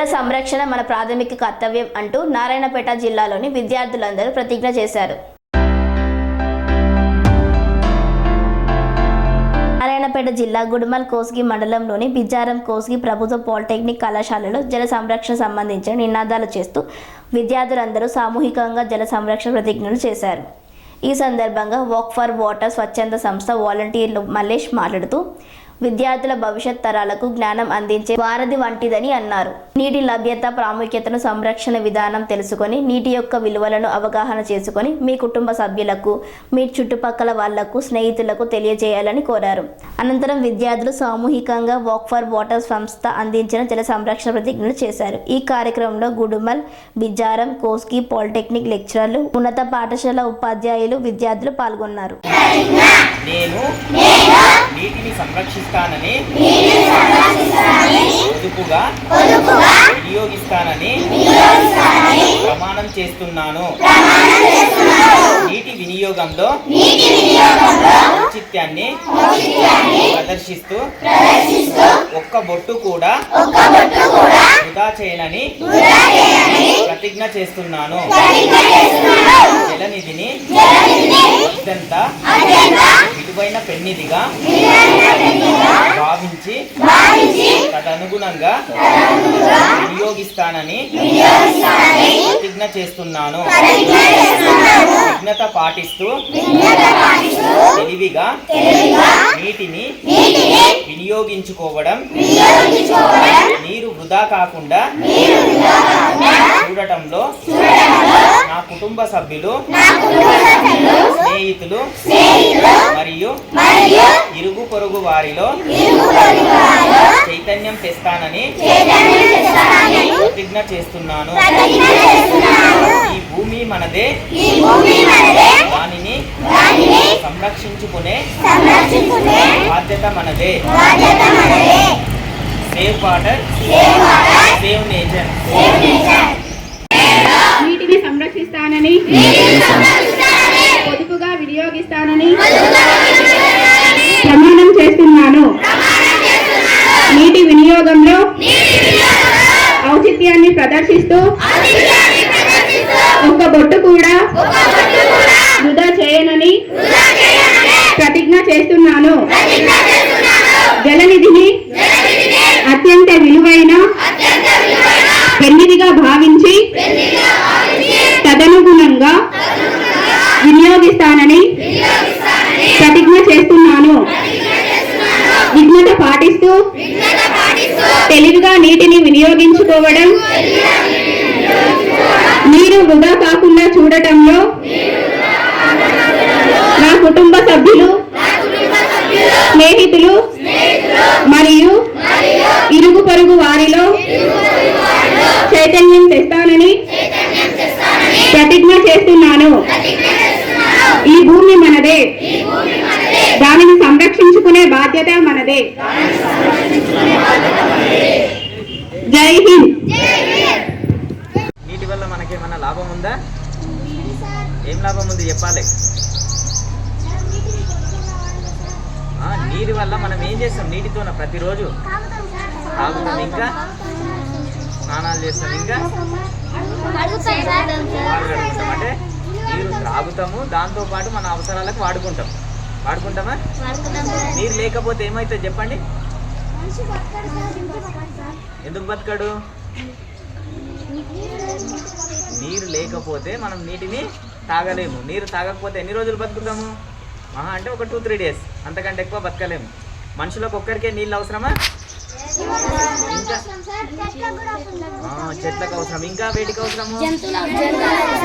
జల సంరక్షణ మన ప్రాథమిక కర్తవ్యం అంటూ నారాయణపేట జిల్లాలోని విద్యార్థులందరూ ప్రతిజ్ఞ చేశారు. నారాయణపేట జిల్లా గుడుమల్ కోస్గి మండలంలోని బిజారం కోస్గి ప్రభుత్వ పాలిటెక్నిక్ కళాశాలలో జల సంరక్షణ సంబంధించిన నినాదాలు చేస్తూ విద్యార్థులందరూ సామూహికంగా జల సంరక్షణ ప్రతిజ్ఞలు చేశారు. ఈ సందర్భంగా వాక్ ఫర్ వాటర్ స్వచ్ఛంద సంస్థ వాలంటీర్లు మల్లేష్ మాట్లాడుతూ విద్యార్థుల భవిష్యత్ తరాలకు జ్ఞానం అందించే వారధి వంటిదని అన్నారు. నీటి లభ్యత ప్రాముఖ్యతను సంరక్షణ విధానం తెలుసుకొని నీటి యొక్క విలువలను అవగాహన చేసుకొని మీ కుటుంబ సభ్యులకు మీ చుట్టుపక్కల వాళ్ళకు స్నేహితులకు తెలియజేయాలని కోరారు. అనంతరం విద్యార్థులు సామూహికంగా వాక్ ఫర్ వాటర్ సంస్థ అందించిన జల సంరక్షణ ప్రతిజ్ఞలు చేశారు. ఈ కార్యక్రమంలో గుడుమల్ బిజ్జారం కోస్కి పాలిటెక్నిక్ లెక్చరర్లు ఉన్నత పాఠశాల ఉపాధ్యాయులు విద్యార్థులు పాల్గొన్నారు. నేను నీటిని సంరక్షిస్తానని పొదుపుగా వినియోగిస్తానని ప్రమాణం చేస్తున్నాను. నీటి వినియోగంలో ఔచిత్యాన్ని ప్రదర్శిస్తూ ఒక్క బొట్టు కూడా వృధా చేయనని ప్రతిజ్ఞ చేస్తున్నాను. జలనిధిని అత్యంత విలువైన పెన్నిదిగా భావించి తదనుగుణంగా వినియోగిస్తానని ప్రతిజ్ఞ చేస్తున్నాను. విఘ్నత పాటిస్తూ తెలివిగా నీటిని వినియోగించుకోవడం నీరు వృధా కాకుండా చూడటంలో నా కుటుంబ సభ్యులు స్నేహితులు మరియు ఇరుగు పొరుగు వారిలో చైతన్యం తెస్తానని ప్రతిజ్ఞ చేస్తున్నాను. ఈ భూమి మనదే. దానిని సంరక్షించుకునే బాధ్యత మనదే. సేవ్ వాటర్ సేవ్ నేచర్ నీటిని సంరక్షిస్తానని. పొదుపుగా వినియోగిస్తానని. ప్రమాణం చేస్తున్నాను. నీటి వినియోగంలో ఔచిత్యాన్ని ప్రదర్శిస్తూ ఒక్క బొట్టు కూడా వృధా చేయనని ప్రతిజ్ఞ చేస్తున్నాను జలనిధిని అత్యంత విలువైన పెన్నిదిగా భావించి తదనుగుణంగా వినియోగిస్తానని ప్రతిజ్ఞ చేస్తున్నాను విఘ్నత పాటిస్తూ తెలివిగా నీటిని వినియోగించుకోవడం నీరు వృధా కాకుండా చూడటంలో నా కుటుంబ సభ్యులు స్నేహితులు మరియు ఇరుగు పొరుగు వారిలో చైతన్యం తెస్తానని ప్రతిజ్ఞ చేస్తున్నాను. ఈ భూమి మనదే. దానిని సంరక్షించుకునే బాధ్యత మనదే. జై హింద్. నీటి వల్ల మనకేమన్నా లాభం ఉందా? ఏం లాభం ఉంది చెప్పాలి. ఆ, నీటి వల్ల మనం ఏం చేస్తాం? నీటితో ప్రతిరోజు తాగుతాం ఇంకా? స్నానాలు చేస్తాం ఇంకా? అంటే నీరు త్రాగుతాము. దాంతో పాటు మన అవసరాలకు వాడుకుంటాం. వాడుకుంటామా? నీరు లేకపోతే ఏమవుతుంది చెప్పండి? ఎందుకు బతకడు? నీరు లేకపోతే మనం నీటిని తాగలేము. నీరు తాగకపోతే ఎన్ని రోజులు బతుకుతాము? మహా అంటే ఒక టూ త్రీ డేస్ అంతకంటే ఎక్కువ బతకలేము. మనుషులకు ఒక్కరికే నీళ్ళు అవసరమా? ఇంకా చెట్లకు అవసరం. ఇంకా వేటికి అవసరము?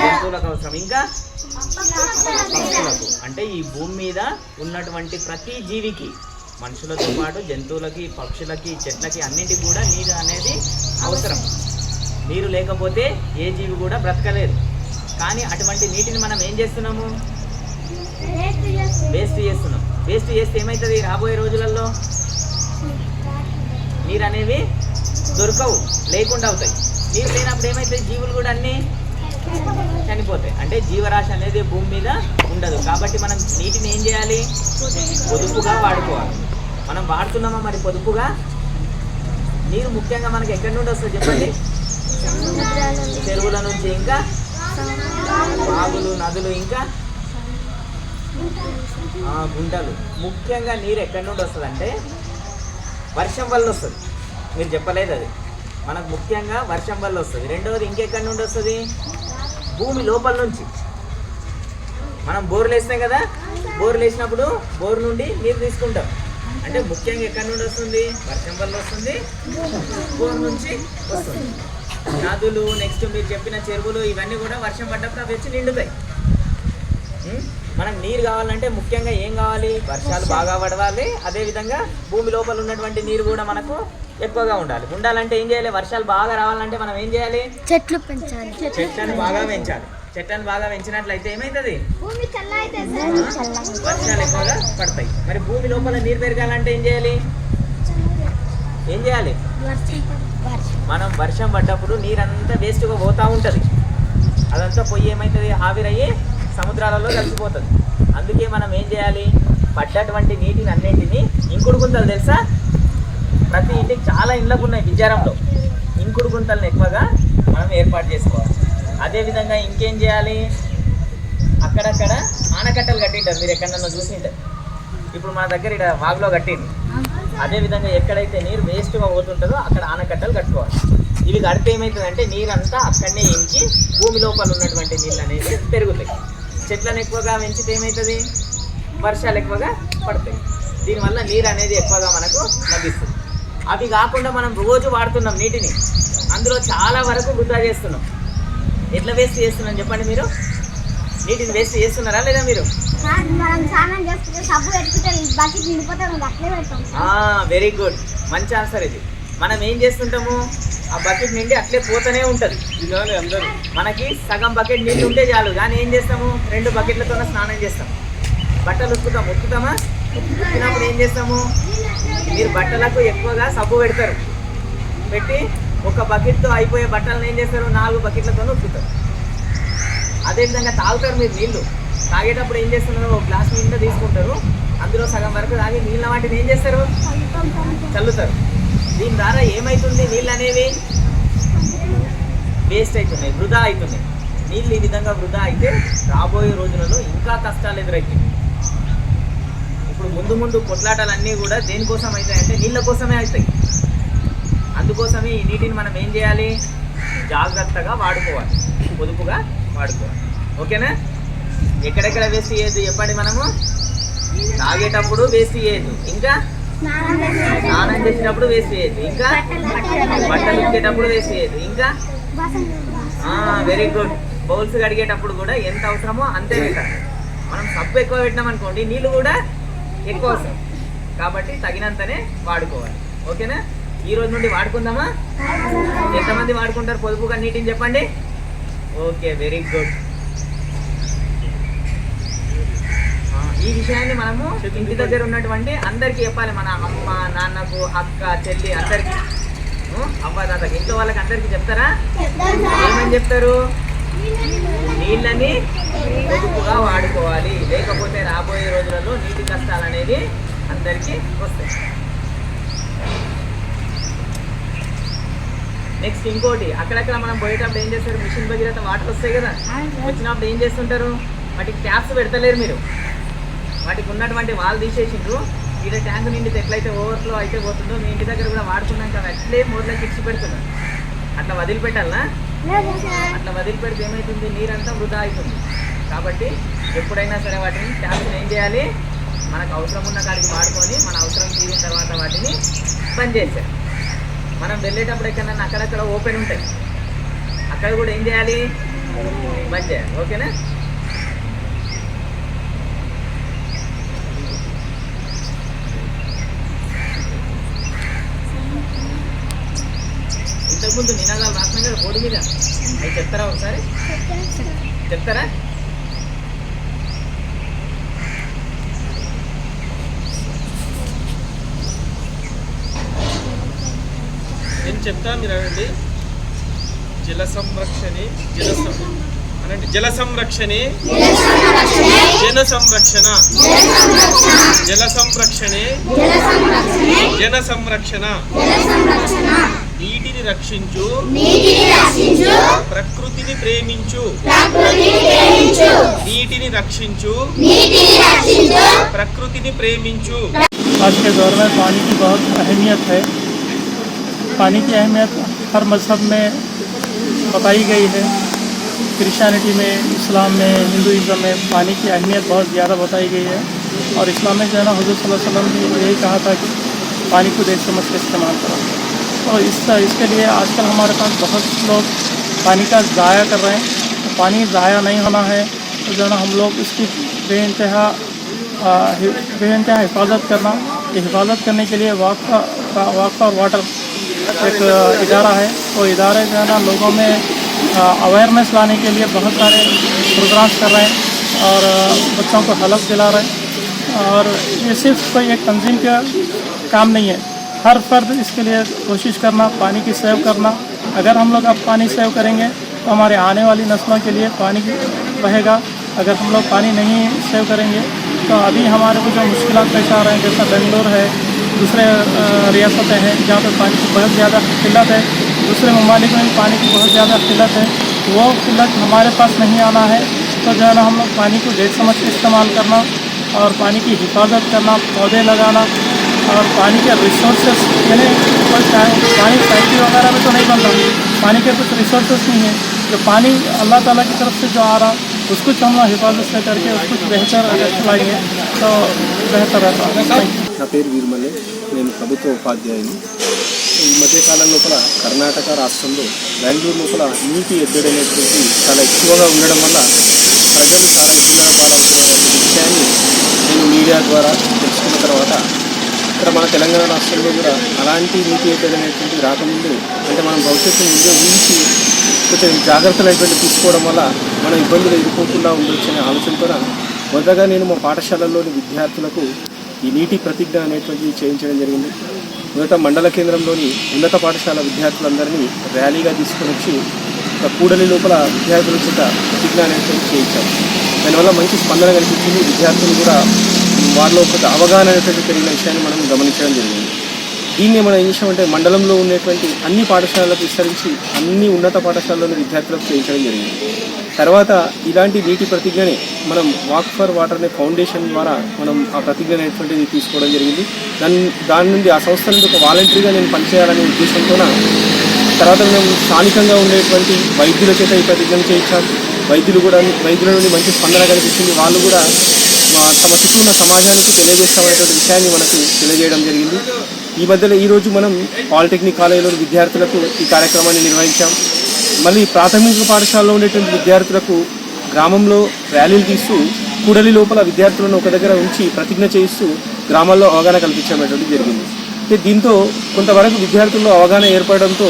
జంతువులకు అవసరం. ఇంకా? పక్షులకు. అంటే ఈ భూమి మీద ఉన్నటువంటి ప్రతి జీవికి మనుషులతో పాటు జంతువులకి పక్షులకి చెట్లకి అన్నిటికి కూడా నీరు అనేది అవసరం. నీరు లేకపోతే ఏ జీవి కూడా బ్రతకలేదు. కానీ అటువంటి నీటిని మనం ఏం చేస్తున్నాము? వేస్ట్ చేస్తున్నాం. వేస్ట్ చేస్తే ఏమవుతుంది రాబోయే రోజులలో నీరు అనేవి దొరకవు లేకుండా అవుతాయి. నీరు లేనప్పుడు ఏమవుతాయి జీవులు కూడా అన్నీ చనిపోతాయి. అంటే జీవరాశి అనేది భూమి మీద ఉండదు. కాబట్టి మనం నీటిని ఏం చేయాలి? పొదుపుగా వాడుకోవాలి. మనం వాడుతున్నామా మరి పొదుపుగా? నీరు ముఖ్యంగా మనకి ఎక్కడి నుండి వస్తుంది చెప్పండి? చెరువుల నుంచి ఇంకా? వాగులు నదులు ఇంకా? గుండలు గుంటలు. ముఖ్యంగా నీరు ఎక్కడి నుండి వస్తుంది అంటే వర్షం వల్ల వస్తుంది. మీరు చెప్పలేదు అది. మనకు ముఖ్యంగా వర్షం వల్ల వస్తుంది. రెండవది ఇంకెక్కడి నుండి వస్తుంది? భూమి లోపల నుంచి. మనం బోర్లు వేస్తాం కదా? బోర్లు వేసినప్పుడు బోర్ నుండి నీరు తీసుకుంటాం. అంటే ముఖ్యంగా ఎక్కడి నుండి వస్తుంది? వర్షం వల్ల వస్తుంది. బోర్ నుంచి వస్తుంది. నదులు నెక్స్ట్ మీరు చెప్పిన చెరువులు ఇవన్నీ కూడా వర్షం పడ్డప్పుడు అవి వచ్చి నిండుతాయి. మనకు నీరు కావాలంటే ముఖ్యంగా ఏం కావాలి? వర్షాలు బాగా పడవాలి. అదేవిధంగా భూమి లోపల ఉన్నటువంటి నీరు కూడా మనకు ఎక్కువగా ఉండాలి. ఉండాలంటే ఏం చేయాలి? వర్షాలు బాగా రావాలంటే మనం ఏం చేయాలి? చెట్లు పెంచాలి. చెట్లను బాగా పెంచాలి. చెట్లను బాగా పెంచినట్లయితే ఏమవుతుంది వర్షాలు ఎక్కువగా పడతాయి. మరి భూమి లోపల నీరు పెరగాలంటే ఏం చేయాలి? ఏం చేయాలి? మనం వర్షం పడ్డప్పుడు నీరంతా వేస్ట్గా పోతూ ఉంటుంది. అదంతా పొయ్యి ఏమవుతుంది ఆవిరయ్యి సముద్రాలలో కలిసిపోతుంది. అందుకే మనం ఏం చేయాలి? పడ్డటువంటి నీటిని అన్నింటినీ ఇంకుడు గుంతలు తెలుసా? ప్రతి ఇంటికి చాలా ఇండ్లకు ఉన్నాయి విద్యారంలో ఇంకుడు గుంతలను ఎక్కువగా మనం ఏర్పాటు చేసుకోవాలి. అదేవిధంగా ఇంకేం చేయాలి? అక్కడక్కడ ఆనకట్టలు కట్టింటారు. మీరు ఎక్కడన్నా చూసింటారు ఇప్పుడు మన దగ్గర ఇక్కడ వాగులో కట్టింది. అదేవిధంగా ఎక్కడైతే నీరు వేస్ట్గా పోతుంటుందో అక్కడ ఆనకట్టలు కట్టుకోవాలి. ఇవి కడితే ఏమవుతుందంటే నీరంతా అక్కడనే ఇంకి భూమి లోపల ఉన్నటువంటి నీళ్ళు అనేది పెరుగుతాయి. చెట్లను ఎక్కువగా పెంచితే ఏమవుతుంది వర్షాలు ఎక్కువగా పడతాయి. దీనివల్ల నీరు అనేది ఎక్కువగా మనకు లభిస్తుంది. అవి కాకుండా మనం రోజు వాడుతున్నాం నీటిని. అందులో చాలా వరకు వృధా చేస్తున్నాం. ఎట్లా వేస్ట్ చేస్తున్నాం చెప్పండి మీరు? నీటిని వేస్ట్ చేస్తున్నారా లేదా మీరు? వెరీ గుడ్ మంచి ఆన్సర్ ఇది. మనం ఏం చేస్తుంటాము? ఆ బకెట్ నిండి అట్లే పోతూనే ఉంటుంది. మనకి సగం బకెట్ నీళ్ళు ఉంటే చాలు. కానీ ఏం చేస్తాము? రెండు బకెట్లతో స్నానం చేస్తాం. బట్టలు ఉతుకుతాం. ఉతుకుతామా? ఉతుకుతున్నప్పుడు ఏం చేస్తాము? మీరు బట్టలకు ఎక్కువగా సబ్బు పెడతారు. పెట్టి ఒక బకెట్తో అయిపోయే బట్టలను ఏం చేస్తారు? నాలుగు బకెట్లతో ఉతుకుతారు. అదేవిధంగా తాగుతారు మీరు నీళ్ళు తాగేటప్పుడు ఏం చేస్తున్నారు? ఒక గ్లాస్ నిండా తీసుకుంటారు. అందులో సగం వరకు తాగి నీళ్ళ వాటిని ఏం చేస్తారు? చల్లుతారు. దీని ద్వారా ఏమవుతుంది నీళ్ళు అనేవి వేస్ట్ అవుతున్నాయి వృధా అవుతున్నాయి నీళ్ళు ఈ విధంగా వృధా అయితే రాబోయే రోజులలో ఇంకా కష్టాలు ఎదురవుతాయి ఇప్పుడు ముందు ముందు కొట్లాటలన్నీ కూడా దేనికోసం అవుతాయంటే నీళ్ళ కోసమే అవుతాయి. అందుకోసమే ఈ నీటిని మనం ఏం చేయాలి? జాగ్రత్తగా వాడుకోవాలి. పొదుపుగా వాడుకోవాలి. ఓకేనా? ఎక్కడెక్కడ వేస్ట్ చేయదు చెప్పండి మనము. తాగేటప్పుడు వేస్ట్ చేయదు ఇంకా? స్నానం చేసినప్పుడు వేస్ట్ ఇంకా బట్టలు ఉతికేటప్పుడు వేస్ట్ ఇంకా వెరీ గుడ్ బౌల్స్ కడిగేటప్పుడు కూడా ఎంత అవసరమో అంతే పెట్టాలి. మనం సబ్బు ఎక్కువ పెట్టినాం అనుకోండి నీళ్ళు కూడా ఎక్కువ అవసరం. కాబట్టి తగినంతనే వాడుకోవాలి. ఓకేనా? ఈ రోజు నుండి వాడుకుందామా? ఎంతమంది వాడుకుంటారు? పొదుపుగా నీటిని చెప్పండి. ఓకే వెరీ గుడ్ ఈ విషయాన్ని మనము ఇంటి దగ్గర ఉన్నటువంటి అందరికీ చెప్పాలి. మన అమ్మ నాన్నకు అక్క చెల్లి అందరికి. అవ్వ తాతకి ఇంట్లో వాళ్ళకి అందరికి చెప్తారా? ఏమని చెప్తారు? నీళ్ళని పొదుపుగా వాడుకోవాలి. లేకపోతే రాబోయే రోజులలో నీటి కష్టాలు అనేది అందరికీ వస్తాయి. నెక్స్ట్ ఇంకోటి అక్కడక్కడ మనం పోయేటప్పుడు ఏం చేస్తారు? మిషన్ భగీరథ వాటర్ వస్తాయి కదా. వచ్చినప్పుడు ఏం చేస్తుంటారు? వాటికి ట్యాప్స్ పెడతలేరు మీరు. వాటికి ఉన్నటువంటి వాళ్ళు తీసేసిండ్రు. ఇక్కడ ట్యాంక్ నిండితే ఎట్లయితే ఓవర్ఫ్లో అయితే పోతుందో మీ ఇంటి దగ్గర కూడా వాడుకున్నాక అవి అట్లే మూడులోకి ఇచ్చి పెడుతున్నారు. అట్లా వదిలిపెట్టాలా? అట్లా వదిలిపెడితే ఏమవుతుంది నీరంతా వృధా అవుతుంది కాబట్టి ఎప్పుడైనా సరే వాటిని ట్యాప్స్ ఏం చేయాలి? మనకు అవసరం ఉన్న కాడికి వాడుకొని మన అవసరం తీరిన తర్వాత వాటిని బంద్ చేశారు మనం వెళ్ళేటప్పుడు ఎక్కడన్నా అక్కడక్కడ ఓపెన్ ఉంటాయి. అక్కడ కూడా ఏం చేయాలి? బంద్ చేయాలి. ఓకేనా? ఇంతకుముందు నినాదాలు రాసిన కదా బోర్డు మీద? అవి చెప్తారా ఒకసారి? చెప్తారా? నేను చెప్తాను మీరు అనండి? జల సంరక్షణ జల సం- అనండి జల సంరక్షణ జన సంరక్షణ. జల సంరక్షణ జన సంరక్షణ. నీటిని రక్షించు ప్రకృతిని ప్రేమించు నీటిని రక్షించు ప్రకృతిని ప్రేమించు आज के दौर में पानी की बहुत अहमियत है पानी की अहमियत हर मज़हब में बताई गई है क्रिश्चियनिटी में इस्लाम में हिंदुज़म में पानी की अहमियत बहुत ज़्यादा बताई गई है और इस्लाम में जो है ना हजूर सल्लल्लाहु अलैहि वसल्लम ने यही कहा था कि पानी को देख समझ के इस्तेमाल करो और इस, इसके लिए आजकल हमारे पास बहुत लोग पानी का ज़ाया कर रहे हैं। तो पानी ज़ाया नहीं होना है तो जो ना हम लोग इसकी बेानतहा बेानतहा हिफाजत करना, हिफाजत करने के लिए वाक़ा वाक़ा और वाटर एक, इदारा है। वो इदारे जो है ना लोगों में अवेयरनेस लाने के लिए बहुत सारे प्रोग्राम्स कर रहे हैं और बच्चों को हलफ दिला रहे हैं। और ये सिर्फ़ कोई एक तंजीम का काम नहीं है। हर फर्द इसके लिए कोशिश करना, पानी की सेव करना। अगर हम लोग अब पानी सेव करेंगे तो हमारे आने वाली नस्लों के लिए पानी रहेगा। अगर हम लोग पानी नहीं सेव करेंगे तो अभी हमारे को जो मुश्किल पेश आ रहे हैं, जैसा बेंगलोर है, दूसरे रियासतें हैं, जहाँ पर पानी की बहुत ज़्यादा किल्लत है। दूसरे ममालिक में भी पानी की बहुत ज़्यादा किल्लत है। वो किल्लत हमारे पास नहीं आना है तो जो है ना, हम लोग पानी को देख समझ के इस्तेमाल करना और पानी की हिफाजत करना, पौधे लगाना और पानी के रिसोर्सेस यानी कोई चाहे- पानी फैक्ट्री वगैरह में तो नहीं बनता पानी के कुछ रिसोर्सेस नहीं है जो पानी अल्लाह ताला की तरफ से जो आ रहा उसको जो हम लोग हिफाजत से करके उसको बेहतर अगर चलाएंगे तो बेहतर रहता है Thank you. నా పేరు వీరమల్లి నేను ప్రభుత్వ ఉపాధ్యాయుని ఈ మధ్యకాలం లోపల కర్ణాటక రాష్ట్రంలో బెంగళూరు లోపల నీటి ఎద్దడి అనేటువంటి చాలా ఎక్కువగా ఉండడం వల్ల ప్రజలు చాలా ఇబ్బందుల పాలవుతున్నారనే విషయాన్ని నేను మీడియా ద్వారా తెలుసుకున్న తర్వాత ఇక్కడ మన తెలంగాణ రాష్ట్రంలో కూడా అలాంటి నీటి ఎద్దడి అనేటువంటి రాకముందు అంటే మనం భవిష్యత్తును ముందే ఊహించి కొంచెం జాగ్రత్తలు అనేటువంటి తీసుకోవడం వల్ల మనం ఇబ్బందులు ఎదుర్కోకుండా ఉండొచ్చు అనే ఆలోచనతో మొదటగా నేను మా పాఠశాలల్లోని విద్యార్థులకు ఈ నీటి ప్రతిజ్ఞ అనేటువంటిది చేయించడం జరిగింది. మొదట మండల కేంద్రంలోని ఉన్నత పాఠశాల విద్యార్థులందరినీ ర్యాలీగా తీసుకొని వచ్చి ఒక కూడలి లోపల విద్యార్థుల చేత ప్రతిజ్ఞ అనేటువంటి చేయించాం. దానివల్ల మంచి స్పందన కనిపించింది విద్యార్థులు కూడా వారిలో ఒక అవగాహన అనేటువంటి పెరిగిన విషయాన్ని మనం గమనించడం జరిగింది. దీన్ని మనం ఏం చేసామంటే మండలంలో ఉండేటువంటి అన్ని పాఠశాలలకు విస్తరించి అన్ని ఉన్నత పాఠశాలలోని విద్యార్థులకు చేయించడం జరిగింది. తర్వాత ఇలాంటి నీటి ప్రతిజ్ఞని మనం వాక్ ఫర్ వాటర్ అనే ఫౌండేషన్ ద్వారా మనం ఆ ప్రతిజ్ఞ అనేటువంటిది తీసుకోవడం జరిగింది. దాని దాని నుండి ఆ సంస్థ నుండి ఒక వాలంటరీగా నేను పనిచేయాలనే ఉద్దేశంతో తర్వాత మేము స్థానికంగా ఉండేటువంటి వైద్యుల చేత ఈ ప్రతిజ్ఞను చేయించాం. వైద్యులు కూడా వైద్యుల నుండి మంచి స్పందన కనిపించింది వాళ్ళు కూడా తమ చుట్టూ ఉన్న సమాజానికి తెలియజేస్తామనేటువంటి విషయాన్ని మనకు తెలియజేయడం జరిగింది. ఈ మధ్యలో ఈరోజు మనం పాలిటెక్నిక్ కాలేజీలోని విద్యార్థులకు ఈ కార్యక్రమాన్ని నిర్వహించాం. మళ్ళీ ప్రాథమిక పాఠశాలలో ఉండేటువంటి విద్యార్థులకు గ్రామంలో ర్యాలీలు తీస్తూ కూడలి లోపల విద్యార్థులను ఒక దగ్గర ఉంచి ప్రతిజ్ఞ చేయిస్తూ గ్రామాల్లో అవగాహన కల్పించడం జరిగింది. అయితే దీంతో కొంతవరకు విద్యార్థుల్లో అవగాహన ఏర్పడడంతో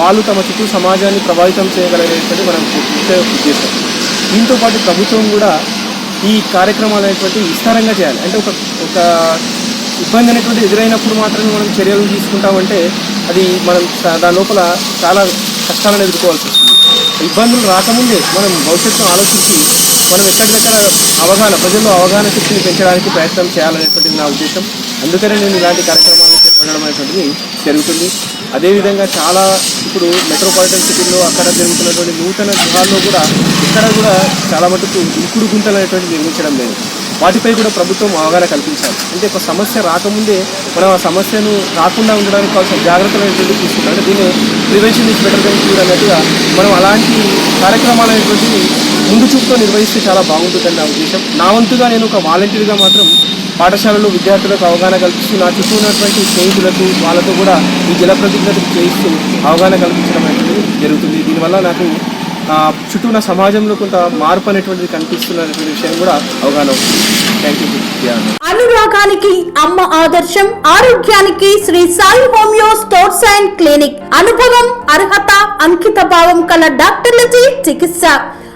వాళ్ళు తమ చుట్టూ సమాజాన్ని ప్రభావితం చేయగలిగేటువంటి మనం ముఖ్య ఉద్దేశం. దీంతో పాటు ప్రభుత్వం కూడా ఈ కార్యక్రమాలు అనేటువంటి విస్తారంగా చేయాలి. అంటే ఒక ఒక ఇబ్బంది అనేటువంటి ఎదురైనప్పుడు మాత్రమే మనం చర్యలు తీసుకుంటామంటే అది మనం దాని లోపల చాలా కష్టాలను ఎదుర్కోవాల్సి వస్తుంది. ఇబ్బందులు రాకముందే మనం భవిష్యత్తును ఆలోచించి మనం ఎక్కడికక్కడ అవగాహన ప్రజల్లో అవగాహన శక్తిని పెంచడానికి ప్రయత్నం చేయాలనేటువంటిది నా ఉద్దేశం. అందుకనే నేను ఇలాంటి కార్యక్రమాలను చేపట్టడం అనేటువంటిది జరుగుతుంది. అదేవిధంగా చాలా ఇప్పుడు మెట్రోపాలిటన్ సిటీల్లో అక్కడ జరుగుతున్నటువంటి నూతన గృహాల్లో కూడా ఇక్కడ కూడా చాలా మటుకు ఇంకుడు గుంటలు అనేటువంటి నిర్మించడం లేదు. వాటిపై కూడా ప్రభుత్వం అవగాహన కల్పించాలి. అంటే ఒక సమస్య రాకముందే మనం ఆ సమస్యను రాకుండా ఉండడానికి కావాల్సిన జాగ్రత్తలు అనేటువంటి తీసుకుంటాం అంటే దీన్ని prevention is better than cure అన్నట్టుగా మనం అలాంటి కార్యక్రమాలు అనేటువంటివి ముందు చూపుతో నిర్వహిస్తే చాలా బాగుంటుందని నా ఉద్దేశం. నా వంతుగా నేను ఒక వాలంటీర్గా మాత్రం పాఠశాలలో విద్యార్థులకు అవగాహన కల్పిస్తూ నా చుట్టూ ఉన్నటువంటి స్నేహితులకు వాళ్ళతో కూడా ఈ జల ప్రతిజ్ఞతకు చేయిస్తూ అవగాహన కల్పించడం అనేది జరుగుతుంది. దీనివల్ల నాకు చుట్టూ ఉన్న సమాజంలో కొంత మార్పు అనేటువంటిది కనిపిస్తున్నటువంటి విషయం కూడా అవగాహన అవుతుంది. థ్యాంక్ యూ అనురాగానికి అమ్మ ఆదర్శం ఆరోగ్యానికి Shri Sai homeo stores and clinic. అనుభవం అర్హత అంకిత భావం కల డాక్టర్లచే చికిత్స.